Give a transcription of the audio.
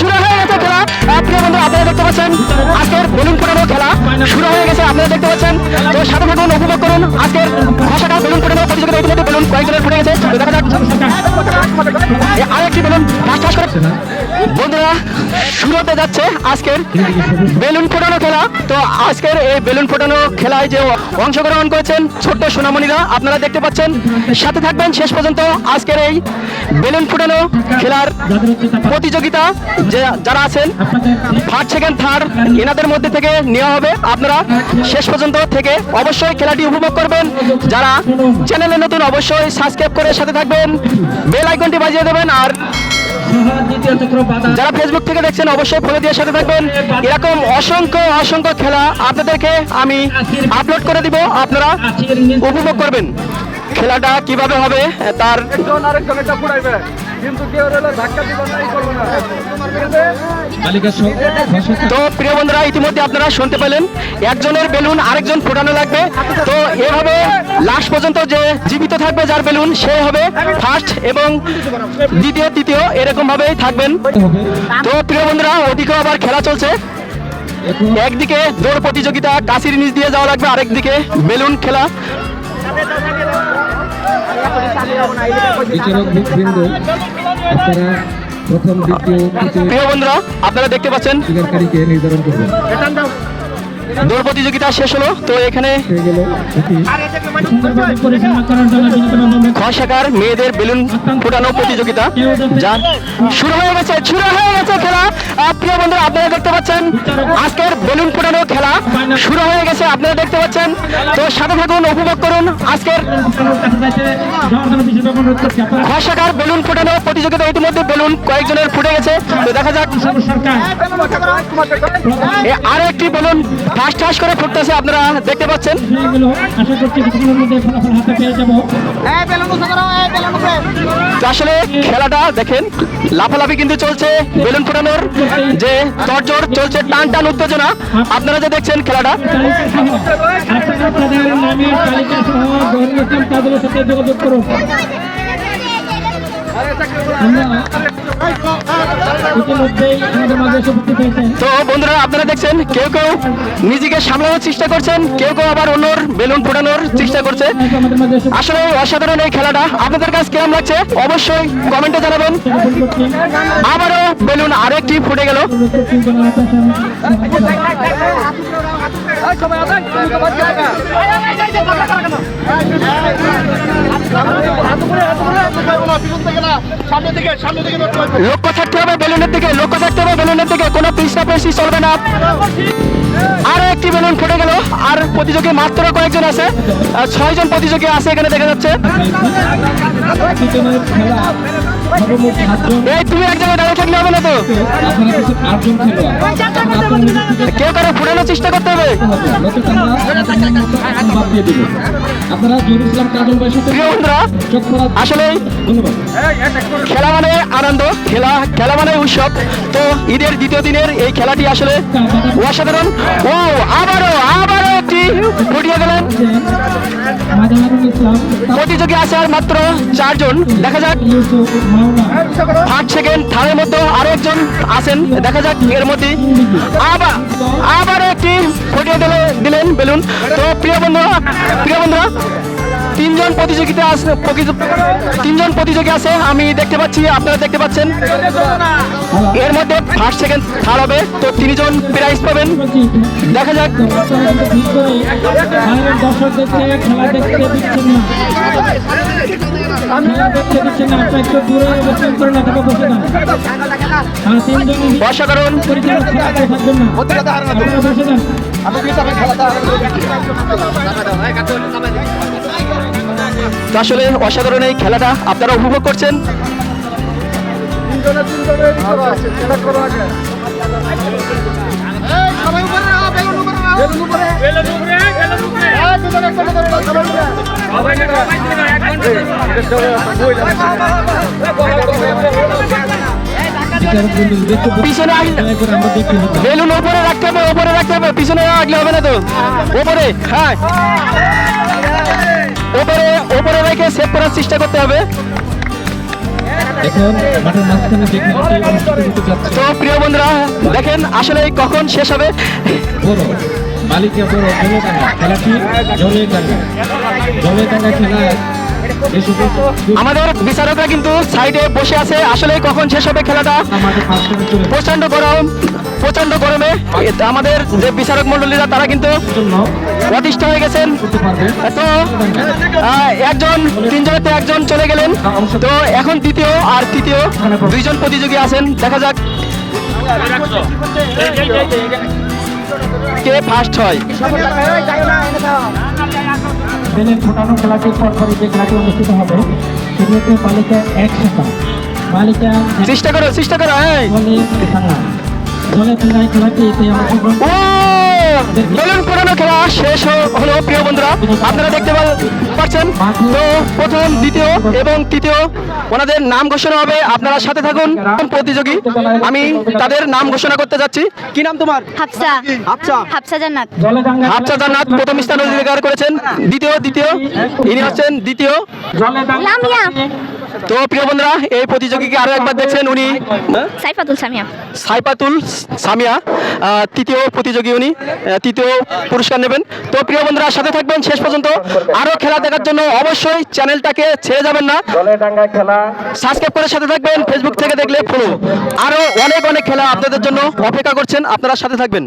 শুরু হয়ে গেছে খেলা। প্রিয় বন্ধু, আপনারা দেখতে পাচ্ছেন আজকের বেলুন ফোটানো খেলা শুরু হয়ে গেছে, আপনারা দেখতে পাচ্ছেন। তো সাথে থাকুন, উপভোগ করুন। আজকের ভাষাটা বেলুন ফোটানো প্রতিযোগিতা ইতিমধ্যে বেলুন কয়েকজনের ফুটে গেছে। দেখা যাক। আরেকটি বেলুন, ঠাস ঠাস করে। বন্ধুরা শুরু হতে যাচ্ছে আজকের বেলুন ফোটানো খেলা। তো আজকের এই বেলুন ফোটানো খেলায় যে অংশগ্রহণ করেছেন ছোট্ট সোনামণিরা, আপনারা দেখতে পাচ্ছেন। সাথে থাকবেন শেষ পর্যন্ত আজকের এই বেলুন ফোটানো খেলার প্রতিযোগিতা যে যারা আছেন ফার্স্ট সেকেন্ড থার্ড এনাদের মধ্যে থেকে নেওয়া হবে। আপনারা শেষ পর্যন্ত থেকে অবশ্যই খেলাটি উপভোগ করবেন। যারা চ্যানেলে নতুন, অবশ্যই সাবস্ক্রাইব করে সাথে থাকবেন। বেল আইকনটি বাজিয়ে দেবেন আর যারা ফেসবুক থেকে দেখছেন, অবশ্যই ফলো দিয়ে সাথে থাকবেন। এরকম অসংখ্য অসংখ্য খেলা আপনাদেরকে আমি আপলোড করে দিব। আপনারা উপভোগ করবেন। খেলাটা কীভাবে হবে, তার কিন্তু কেউ ধাক্কা দিব না এই করব না। তো প্রিয় বন্ধুরা ইতিমধ্যে আপনারা শুনতে পেলেন একজনের বেলুন আরেকজন ফোটানো লাগবে। তো এভাবে লাস্ট পর্যন্ত যে জীবিত থাকবে যার বেলুন সে হবে ফার্স্ট এবং দ্বিতীয় তৃতীয় এরকম ভাবেই থাকবেন। তো প্রিয় বন্ধুরা ওদিকেও আবার খেলা চলছে। একদিকে দৌড় প্রতিযোগিতা কাশির নিচ দিয়ে যাওয়া লাগবে আরেকদিকে বেলুন খেলা। বিচারক বৃন্দ আপনারা প্রথম দ্বিতীয় প্রিয় বন্ধুরা আপনারা দেখতে পাচ্ছেন। শিকারকারীকে নির্ধারণ করবেন। দৌড় প্রতিযোগিতা শেষ হলো তো এখানে খসাকার মেয়েদের বেলুন ফোটানো প্রতিযোগিতা যা শুরু হয়ে গেছে শুরু হয়ে গেছে খেলা। প্রিয় বন্ধুরা আপনারা দেখতে পাচ্ছেন আজকের বেলুন ফোটানো খেলা শুরু হয়ে গেছে আপনারা দেখতে পাচ্ছেন। তো সাথে থাকুন, উপভোগ করুন আজকের খসাকার বেলুন ফোটানো প্রতিযোগিতা ইতিমধ্যে বেলুন কয়েকজনের ফুটে গেছে। তো দেখা যাক আরও একটি বেলুন ঠাস ঠাস করে ফুটতেছে, আপনারা দেখতে পাচ্ছেন। আসলে খেলাটা দেখেন, লাফালাফি কিন্তু চলছে বেলুন ফোটানোর, যে তরজোর চলছে টান টান উত্তেজনা। আপনারা যে দেখছেন খেলাটা নামের তালিকা সহ সাথে যোগাযোগ করুন তো বন্ধুরা, আপনারা দেখছেন, কেউ কেউ নিজেকে সামলানোর চেষ্টা করছেন, কেউ কেউ আবার অন্যর বেলুন ফোটানোর চেষ্টা করছে। আসলে অসাধারণ এই খেলাটা। আপনাদের কাছে কেমন লাগছে? অবশ্যই কমেন্টে জানাবেন। আবারও বেলুন আরেকটি ফুটে গেল। সবাই। লক্ষ্য থাকতে হবে বেলুনের দিকে। লক্ষ্য থাকতে হবে বেলুনের দিকে। কোনো পেশি চলবে না। আরও একটি বেলুন ফুটে গেল। আর প্রতিযোগী মাত্র কয়েকজন আছে। ছয়জন প্রতিযোগী আছে এখানে দেখা যাচ্ছে। এই তুমি এক জায়গায় দাঁড়িয়ে থাকলে হবে না তো? কেউ কারও ফুটানোর চেষ্টা করতে হবে। আপনারা ইসলাম কাজল আসলে খেলা মানে আনন্দ খেলা খেলা মানে উৎসব। তো ঈদের দ্বিতীয় দিনের এই খেলাটি আসলে অসাধারণ। ও আবারও আবারও একটি ফুটিয়ে গেলেন প্রতিযোগী আছে আর মাত্র চারজন। দেখা যাক পাঁচ সেকেন্ড থার্ডের মধ্যে আরও একজন আছেন। দেখা যাক এর মধ্যে আবার আবার একটি ফুটিয়ে দিলে দিলেন বেলুন। তো প্রিয় বন্ধুরা প্রিয় বন্ধুরা তিনজন প্রতিযোগিতা আছে তিনজন প্রতিযোগী আছে আমি দেখতে পাচ্ছি, আপনারা দেখতে পাচ্ছেন। এর মধ্যে ফার্স্ট সেকেন্ড থার্ড হবে, তো তিনজন প্রাইজ পাবেন। দেখা যাক। অসাধারণ আসলে অসাধারণ এই খেলাটা আপনারা উপভোগ করছেন। পিছনে বেলুন উপরে রাখতে হবে, উপরে রাখতে হবে, পিছনে রাখলে হবে না তো। ওপরে হ্যাঁ। উপরে উপরে রেখে সেভ করার চেষ্টা করতে হবে। তো প্রিয় বন্ধুরা দেখেন আসলে কখন শেষ হবে। মালিকা বড় জলেডাঙ্গা খেলাটি জলেডাঙ্গা জলেডাঙ্গা খেলা আমাদের বিচারকরা কিন্তু সাইডে বসে আছে। আসলে কখন শেষ হবে খেলাটা? প্রচণ্ড গরম প্রচণ্ড গরমে। আমাদের যে বিচারক মন্ডলীরা তারা কিন্তু অতিষ্ঠ হয়ে গেছেন। তো একজন তিনজনেতে একজন চলে গেলেন। তো এখন দ্বিতীয় আর তৃতীয় দুইজন প্রতিযোগী আছেন। দেখা যাক। কে ফার্স্ট হয়? বেলের ফোটানো খেলাটির পর পরে যে খেলাটি অনুষ্ঠিত হবে হচ্ছে বালিকা এক শাখা বালিকা চেষ্টা করো চেষ্টা করো হ্যাঁ খেলাটিতে অংশগ্রহণ বেলুন পুরোনো খেলা শেষ হলো প্রিয় বন্ধুরা। আপনারা দেখতে পা- পাচ্ছেন তো প্রথম দ্বিতীয় এবং তৃতীয় ওনাদের নাম ঘোষণা হবে। আপনারা সাথে থাকুন প্রতিযোগী। আমি তাদের নাম ঘোষণা করতে যাচ্ছি। কি নাম তোমার? হাফসা। হাফসা। হাফসা জান্নাত। হাফসা জান্নাত প্রথম স্থান অধিকার করেছেন। দ্বিতীয় দ্বিতীয়। ইনি হচ্ছেন দ্বিতীয়। তো প্রিয় বন্ধুরা এই প্রতিযোগীকে আরও একবার দেখছেন উনি। সাইফাতুল সামিয়া। সাইপাতুল সামিয়া তৃতীয় প্রতিযোগী উনি তৃতীয় পুরস্কার নেবেন। তো প্রিয় বন্ধুরা সাথে থাকবেন। শেষ পর্যন্ত আরও খেলা দেখার জন্য অবশ্যই চ্যানেলটাকে ছেড়ে যাবেন না। সাবস্ক্রাইব করে সাথে থাকবেন ফেসবুক থেকে দেখলে ফলো আরও অনেক অনেক খেলা আপনাদের জন্য অপেক্ষা করছেন আপনারা সাথে থাকবেন।